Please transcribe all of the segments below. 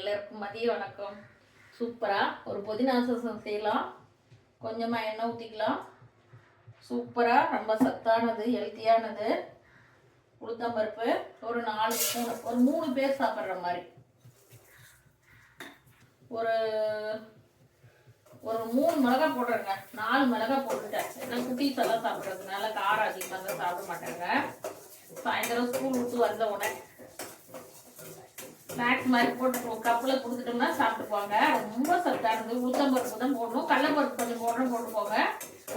எல்லாருக்கும் மதிய வணக்கம். சூப்பராக ஒரு புதினா சசம் செய்யலாம். கொஞ்சமாக எண்ணெய் ஊற்றிக்கலாம் சூப்பராக ரொம்ப சத்தானது ஹெல்த்தியானது உளுத்தம்பருப்பு ஒரு நாலு மூணு ஒரு மூணு பேர் சாப்பிட்ற மாதிரி. ஒரு ஒரு மூணு மிளகாய் போடுறேங்க. நாலு மிளகாய் போட்டுட்டேன். ஏன்னா குட்டீஸ் எல்லாம் சாப்பிட்றதுனால காரம் அதிகமாக தான் சாப்பிட மாட்டாங்க. சாயந்தரம் ஸ்கூல் விட்டு வந்த உடனே ஸ்நாக்ஸ் மாதிரி போட்டு கப்பில் கொடுத்துட்டோம்னா சாப்பிட்டுக்குவாங்க. ரொம்ப சத்தானது உளுத்தம்பருப்பு தான் போடணும். கடலப்பருப்பு கொஞ்சம் போடணும் போட்டுக்கோங்க.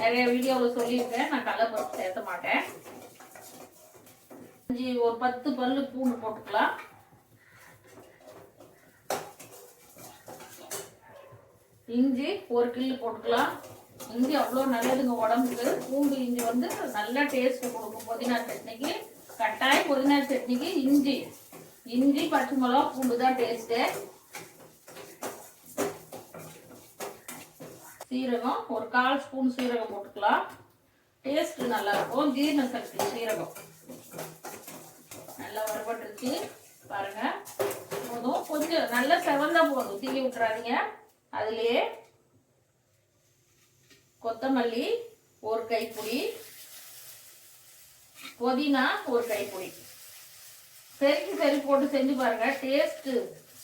நிறைய வீடியோவில் சொல்லியிருக்கேன். நான் கடலப்பருப்பு சேர்த்த மாட்டேன். அஞ்சு ஒரு பத்து பல்லு பூண்டு போட்டுக்கலாம். இஞ்சி ஒரு கில்லு போட்டுக்கலாம். இஞ்சி அவ்வளோ நல்லதுங்க உடம்புக்கு. பூண்டு இஞ்சி வந்து நல்லா டேஸ்ட் கொடுக்கும். புதினா சட்னிக்கு. கட்டாயம் புதினா சட்னிக்கு இஞ்சி. இஞ்சி பச்சை மிளகா பூண்டு தான் டேஸ்ட்டு சீரகம் ஒரு கால் ஸ்பூன் சீரகம் போட்டுக்கலாம். டேஸ்ட் நல்லா இருக்கும். ஜீரண சக்தி சீரகம். நல்லா வறுபட்டுருச்சு. பாருங்க. போதும். கொஞ்சம் நல்லா செவந்தா போதும். தீ விட்டுறாதீங்க. அதுலயே கொத்தமல்லி ஒரு கைப்பிடி. புதினா ஒரு கைப்பிடி. பெருக்கி பெருக்கி போட்டு செஞ்சு பாருங்க. டேஸ்ட்டு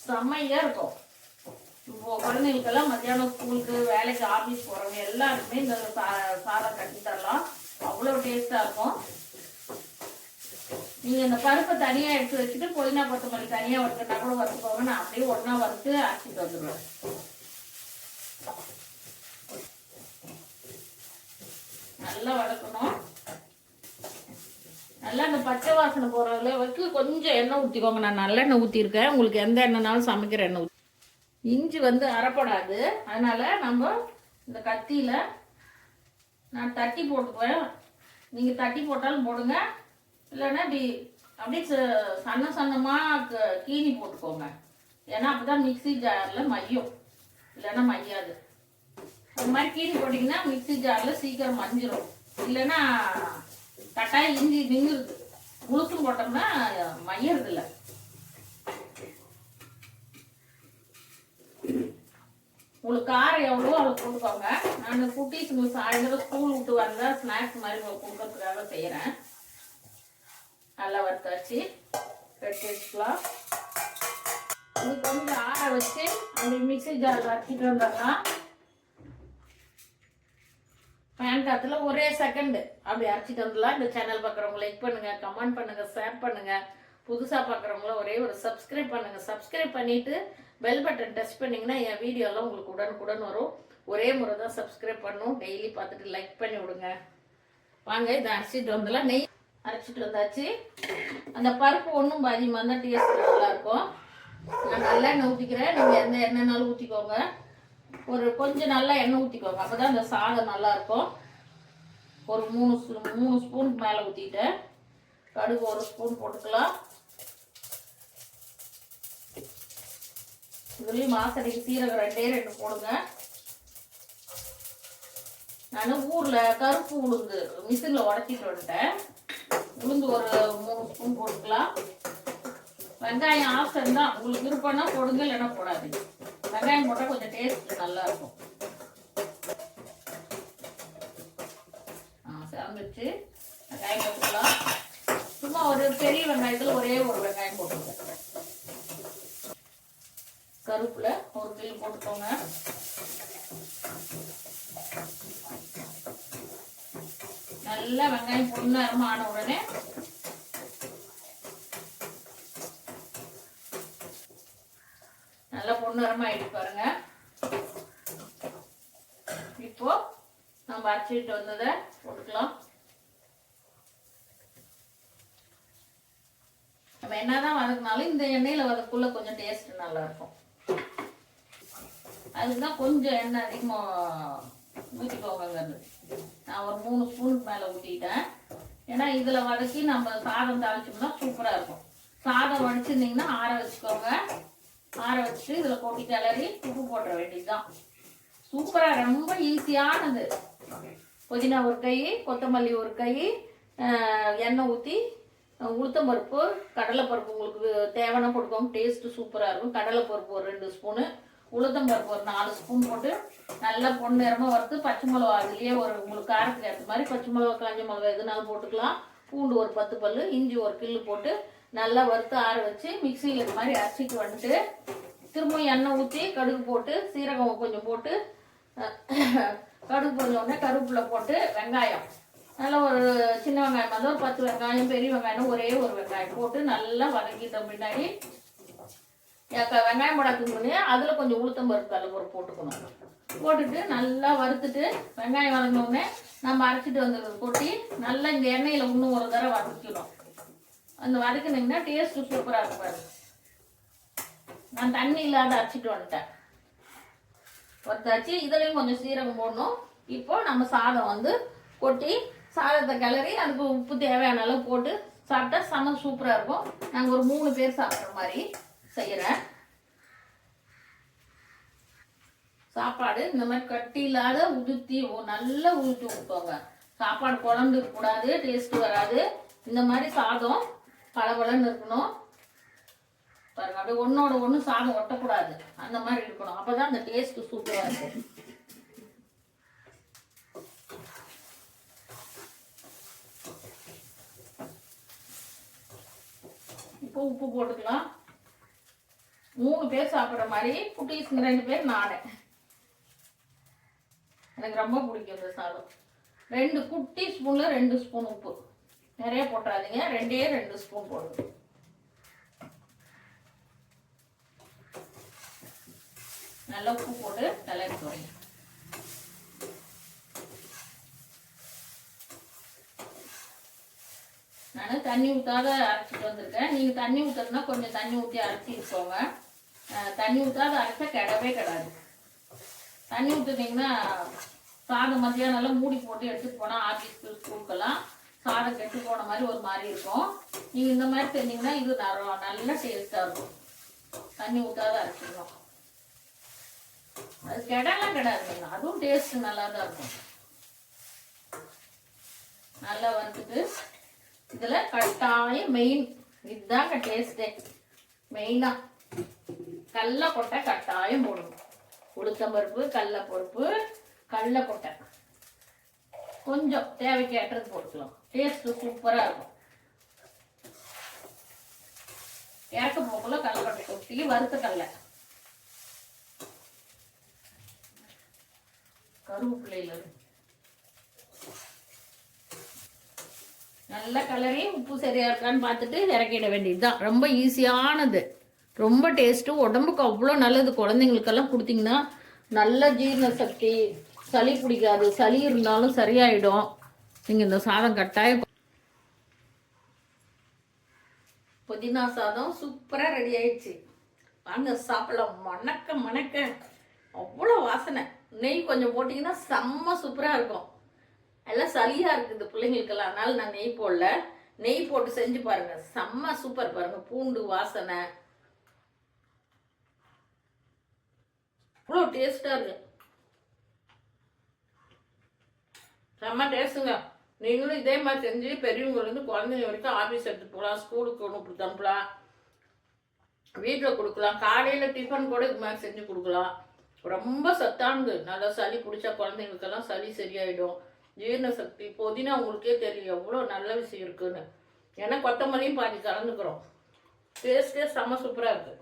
செம்மையாக இருக்கும். இப்போ குழந்தைங்களுக்கெல்லாம் மத்தியானம் ஸ்கூலுக்கு வேலைக்கு ஆஃபீஸ் போகிறவங்க எல்லாருக்குமே இந்த சா- சாதம் கட்டி தரலாம். அவ்வளோ டேஸ்ட்டாக இருக்கும். நீங்கள் இந்த பருப்பை தனியாக எடுத்து வச்சுட்டு புதினா கொத்தமல்லி தனியாக வறுத்துனா கூட வறுத்துக்கோங்க. நான் அப்படியே ஒன்றா வறுத்து அரைச்சிட்டு வந்துடுவேன் நல்லா வதக்கணும். நல்லா அந்த பச்சை வாசனை போகிற அளவுக்கு கொஞ்சம் எண்ணெய் ஊற்றிக்கோங்க நான் நல்லெண்ணெய் ஊற்றிருக்கேன் உங்களுக்கு எந்த எண்ணெய்னாலும் சமைக்கிற எண்ணெய் ஊற்றி இஞ்சி வந்து அரைப்படாது. அதனால் நம்ம இந்த கத்தியில் நான் தட்டி போட்டுக்குவேன். நீங்கள் தட்டி போட்டாலும் போடுங்க. இல்லைன்னா இப்படி அப்படியே ச- சன்ன சன்னமாக கீனி போட்டுக்கோங்க. ஏன்னா அப்போ தான் மிக்ஸி ஜாரில் மையும். இல்லைன்னா மையாது. அது மாதிரி கீனி போட்டிங்கன்னா மிக்ஸி ஜாரில் சீக்கிரம் மஞ்சிடும் இல்லைன்னா கட்டாயம் இஞ்சி நின்றுருது முழுசும் போட்டோம்னா மையறது இல்லை உங்களுக்கு காரம் எவ்வளோ அதை போட்டுக்கோங்க நான் குட்டீஸுங்களுக்கு சாயந்தரம் ஸ்கூல் விட்டு வந்தால் ஸ்நாக்ஸ் மாதிரி கொடுக்கறதுக்காக செய்கிறேன் நல்லா வறுத்தாச்சு எடுத்து வச்சுக்கலாம். இது கொஞ்சம் ஆற வச்சு அந்த மிக்ஸி ஜார் வறுத்திட்டு வந்துடலாம் பேன் காத்துல ஒரே செகண்ட் அப்படி அரைச்சிட்டு வந்துடலாம். இந்த சேனல் பார்க்குறவங்க லைக் பண்ணுங்க கமெண்ட் பண்ணுங்க ஷேர் பண்ணுங்க. புதுசாக பார்க்குறவங்கள ஒரே ஒரு சப்ஸ்கிரைப் பண்ணுங்க. சப்ஸ்கிரைப் பண்ணிட்டு பெல் பட்டன் டச் பண்ணீங்கன்னா என் வீடியோலாம் உங்களுக்கு உடனுக்குடன் வரும். ஒரே முறை தான் சப்ஸ்கிரைப் பண்ணும். டெய்லி பார்த்துட்டு லைக் பண்ணி விடுங்க. வாங்க இதை அரைச்சிட்டு வந்துடலாம். நெய் அரைச்சிட்டு வந்தாச்சு. அந்த பருப்பு ஒன்றும் அதிகமாக தான் டேஸ்ட் நல்லா இருக்கும். நான் நல்லா எண்ணெய் ஊற்றிக்கிறேன் நீங்கள் எந்த எண்ணெய்னாலும் ஊற்றிக்கோங்க ஒரு கொஞ்சம் நல்லா எண்ணெய் ஊற்றிக்கோங்க அப்போ தான் அந்த சாதம் நல்லா இருக்கும். ஒரு மூணு மூணு ஸ்பூன் மேலே ஊற்றிட்டேன் கடுகு ஒரு ஸ்பூன் போட்டுக்கலாம். இதுலேயும் மாசடிக்கு சீரகம் ரெண்டே ரெண்டு போடுங்க. நான் ஊரில் கருப்பு உளுந்து மிஷினில் உடச்சிட்டு வந்துட்டேன். உளுந்து ஒரு மூணு ஸ்பூன் போட்டுக்கலாம். வெங்காயம் ஆப்ஷன் தான் உங்களுக்கு விருப்பம்னா போடுங்க இல்லைன்னா போடாதீங்க. வெங்காயம் போட்டால் கொஞ்சம் டேஸ்ட் நல்லா இருக்கும் ஆ சேர்ந்துச்சு வெங்காயம் போட்டுக்கலாம். சும்மா ஒரு பெரிய வெங்காயத்தில் ஒரே ஒரு வெங்காயம் போட்டுக்கோங்க. கருப்பில் ஒரு கிலோ போட்டுக்கோங்க. நல்லா வெங்காயம் பொண்ணு ஆன உடனே நல்லா பொண்ணுரமா ஆயிட்டு பாருங்க. இப்போ நம்ம அரைச்சிட்டு வந்ததை போட்டுக்கலாம். நம்ம என்னதான் வதக்கினாலும் இந்த எண்ணெயில வதக்குள்ள கொஞ்சம் டேஸ்ட் நல்லா இருக்கும் அதுக்கு தான் கொஞ்சம் எண்ணெய் அதிகமாக ஊற்றிக்கோங்கிறது நான் ஒரு மூணு ஸ்பூனுக்கு மேலே ஊற்றிட்டேன் ஏன்னா இதில் வதக்கி நம்ம சாதம் தாளிச்சோம்னா சூப்பராக இருக்கும். சாதம் வடிச்சிருந்தீங்கன்னா ஆற வச்சுக்கோங்க. ஆற வச்சுட்டு இதில் கொட்டி கிளறி உப்பு போட்டுற வேண்டியதுதான். சூப்பராக ரொம்ப ஈஸியானது புதினா ஒரு கை கொத்தமல்லி ஒரு கை எண்ணெய் ஊற்றி உளுத்தம் பருப்பு கடலைப்பருப்பு உங்களுக்கு தேவையான போட்டுக்கோங்க. டேஸ்ட்டு சூப்பராக இருக்கும். கடலைப்பருப்பு ஒரு ரெண்டு ஸ்பூனு உளுத்தம் பருப்பு ஒரு நாலு ஸ்பூன் போட்டு நல்லா பொண்ணு நேரமாக வறுத்து பச்சை மிளகா அதுலேயே ஒரு உங்களுக்கு காரத்துக்கு ஏற்ற மாதிரி பச்சை மிளகா காஞ்ச மிளகா எதுனாலும் போட்டுக்கலாம். பூண்டு ஒரு பத்து பல்லு இஞ்சி ஒரு கில்லு போட்டு நல்லா வறுத்து ஆற வச்சு மிக்சியில் இது மாதிரி அரைச்சிட்டு வந்துட்டு திரும்பவும் எண்ணெய் ஊற்றி கடுகு போட்டு சீரகம் கொஞ்சம் போட்டு கடுகு பொறிஞ்சோடனே உடனே கருவேப்பிலை போட்டு வெங்காயம். நல்லா ஒரு சின்ன வெங்காயம் வந்து ஒரு பத்து வெங்காயம் பெரிய வெங்காயம் ஒரே ஒரு வெங்காயம் போட்டு நல்லா வதக்கிட்ட பின்னாடி வெங்காயம் போடாதுக்கு முன்னே அதில் கொஞ்சம் உளுத்தம் பருப்பு அதில் ஒரு போட்டுக்கணும். போட்டுட்டு நல்லா வறுத்துட்டு வெங்காயம் வதங்கின நம்ம அரைச்சிட்டு வந்தது கொட்டி நல்லா இந்த எண்ணெயில் இன்னும் ஒரு தடவை வதக்கிடும் அந்த வதக்குனீங்கன்னா டேஸ்ட்டு சூப்பராக இருக்கும் பாருங்க. நான் தண்ணி இல்லாத அரைச்சிட்டு வந்துட்டேன். வறுத்தாச்சு இதுலேயும் கொஞ்சம் சீரகம் போடணும். இப்போ நம்ம சாதம் வந்து கொட்டி சாதத்தை கிளறி அதுக்கு உப்பு தேவையான அளவு போட்டு சாப்பிட்டா செம சூப்பராக இருக்கும். நாங்கள் ஒரு மூணு பேர் சாப்பிட்ற மாதிரி செய்கிறேன் சாப்பாடு இந்த மாதிரி கட்டி இல்லாத உதுத்தி நல்லா உதுத்தி ஊற்றுவாங்க சாப்பாடு குழம்பு கூடாது டேஸ்ட் வராது. இந்த மாதிரி சாதம் பளபளன்னு இருக்கணும். பாருங்க அப்படியே ஒன்னோட ஒன்று சாதம் ஒட்டக்கூடாது. அந்த மாதிரி இருக்கணும். அப்போதான் அந்த டேஸ்ட் சூப்பராக இருக்கும். இப்போ உப்பு போட்டுக்கலாம். மூணு பேர் சாப்பிட்ற மாதிரி குட்டீஸ் ரெண்டு பேர் நானே. எனக்கு ரொம்ப பிடிக்கும் இந்த சாதம். ரெண்டு குட்டி ஸ்பூன்ல ரெண்டு ஸ்பூன் உப்பு. நிறைய போட்டுறாதீங்க. ரெண்டே ரெண்டு ஸ்பூன் போடுங்க. நல்லா உப்பு போட்டு நல்லா வரீங்க நான் தண்ணி ஊற்றாத அரைச்சிட்டு வந்திருக்கேன். நீங்கள் தண்ணி ஊற்றுறதுனா கொஞ்சம் தண்ணி ஊற்றி அரைச்சி வச்சுக்கோங்க. தண்ணி ஊற்றாத அரைச்சா கிடவே கிடாது. தண்ணி ஊற்றுனீங்கன்னா சாதம் மத்தியானம் நல்லா மூடி போட்டு எடுத்துகிட்டு போனால் ஆஃபீஸ்க்கு ஸ்கூலுக்கெல்லாம் சாதம் கெட்டு போன மாதிரி ஒரு மாதிரி இருக்கும். நீங்கள் இந்த மாதிரி செஞ்சீங்கன்னா இது நல்லா நல்ல டேஸ்ட்டாக இருக்கும். தண்ணி ஊற்றாத அரைச்சிக்கணும் அது கெடலாம் கிடையாது அதுவும் டேஸ்ட் நல்லா தான் இருக்கும். நல்லா வந்துட்டு இதில் கட்டாயம் மெயின் இதுதாங்க டேஸ்ட்டே மெயினாக கடல கொட்டை கட்டாயம் போடணும் உளுத்தம்பருப்பு கடல பருப்பு கடல கொட்டை கொஞ்சம் தேவைக்கு ஏற்றது போட்டுக்கலாம் டேஸ்ட்டு சூப்பராக இருக்கும். இறக்க போக்குள்ள கடலக்கொட்டை கொட்டி வறுத்த கடலை கருவேப்பிலையில் நல்ல கலரி உப்பு சரியா இருக்கான்னு பார்த்துட்டு இறக்கிட வேண்டியதுதான். ரொம்ப ஈஸியானது ரொம்ப டேஸ்ட்டு உடம்புக்கு அவ்வளோ நல்லது. குழந்தைங்களுக்கெல்லாம் கொடுத்தீங்கன்னா நல்ல ஜீரண சக்தி சளி பிடிக்காது சளி இருந்தாலும் சரியாயிடும். நீங்கள் இந்த சாதம் கட்டாயம் புதினா சாதம் சூப்பராக ரெடி ஆயிடுச்சு. வாங்க சாப்பிடலாம். மணக்க மணக்க. அவ்வளோ வாசனை. நெய் கொஞ்சம் போட்டிங்கன்னா செம்ம சூப்பராக இருக்கும். எல்லாம் சளியாக இருக்குது பிள்ளைங்களுக்கெல்லாம். அதனால நான் நெய் போடல. நெய் போட்டு செஞ்சு பாருங்க. செம்ம சூப்பர் பாருங்க பூண்டு வாசனை. அவ்வளோ டேஸ்டாக இருக்குது செம்ம டேஸ்ட்டுங்க நீங்களும் இதே மாதிரி செஞ்சு பெரியவங்கலேருந்து குழந்தைங்க வரைக்கும் ஆஃபீஸ் எடுத்துட்டு போகலாம் ஸ்கூலுக்கு ஒன்று கொடுத்து அனுப்பலாம். வீட்டில் கொடுக்கலாம். காலையில் டிஃபன் கூட இது மாதிரி செஞ்சு கொடுக்கலாம். ரொம்ப சத்தானது. நல்லா சளி பிடிச்சா குழந்தைங்களுக்கெல்லாம் சளி சரியாயிடும். ஜீரண சக்தி புதினா உங்களுக்கே தெரியும். எவ்வளோ நல்ல விஷயம் இருக்குன்னு. ஏன்னா கொத்தமல்லியும் பாதி கலந்துக்கிறோம். டேஸ்ட்டே செம்ம சூப்பராக இருக்குது